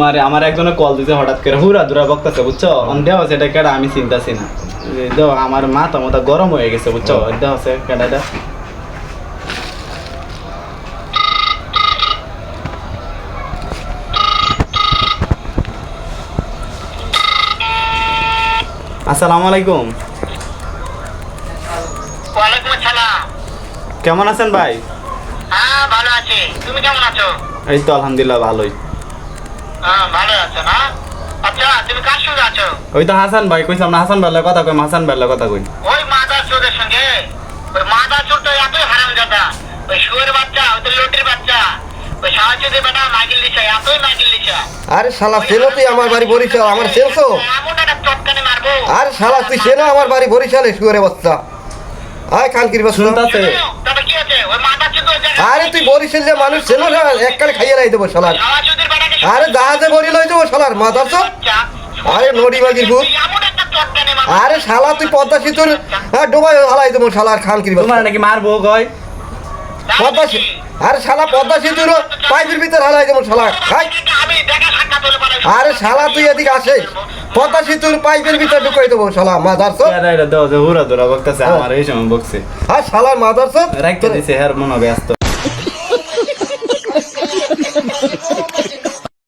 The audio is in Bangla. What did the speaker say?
মানে আমার একজনে কল দিছে হঠাৎ করে হুরা দুরা বকতেছে বুঝছ? আছে এটা কেডা? আমি চিন্তাছি না। আমার মাথা মাথা গরম হয়ে গেছে বুঝছ? আছে কেডা এটা? আসসালামু আলাইকুম। ওয়ালাইকুম আসসালাম। কেমন আছেন ভাই? হ্যাঁ ভালো আছি। তুমি কেমন আছো? এই তো আলহামদুলিল্লাহ ভালোই। ওই তো হাসান ভাই কইছিলাম না হাসান ভাইয়ের কথা কইম হাসান ভাইয়ের কথা কই। ওই মাদার চোরের সঙ্গে? ওই মাদার চোর তো এতই হারাম জাদা ওই শুয়ের বাচ্চা ওই তো লটির বাচ্চা। ওই সাহায্য দিছে এতই আরে শালা সেনো তুই আমার বাড়ি বরিশাল আমার সেনছো এমন একটা চটকানি মারবো। আরে শালা তুই সেনো আমার বাড়ি বরিশালে শুয়ারে বাচ্চা। আয় কানকির বাচ্চা। শুনতাছে। তবে কি আছে? ওই মাদার চোর তো ওই জায়গায়- আরে তুই বরিশালে মানুষ সেনো এককালে খাইয়ে নাই দেবো আরে জাহাজে বরি লই দেবো শালার মাথার তো আরে নড়ি বাগির ভূত। আরে শালা তুই পদ্মা সেতুর হ্যাঁ ডোবাই হালাই দেবো শালার খানকির তোমার বাচ্চা নাকি মারবো কয়? পদ্মা আরে শালা পদ্মা সেতুর পাইপের ভিতর হালাই দেবো শালা। পারে আরে শালা তুই এদিকে আসে। পদ্মা সেতুর পাইপের ভিতর ঢুকাই দেবো শালা মাদার দেহ হুরা দুরা বকতেছে আমার এই সময় বকছে। আর শালার মাদার তো রাখতে দিছে হ্যার মনে ব্যস্ত।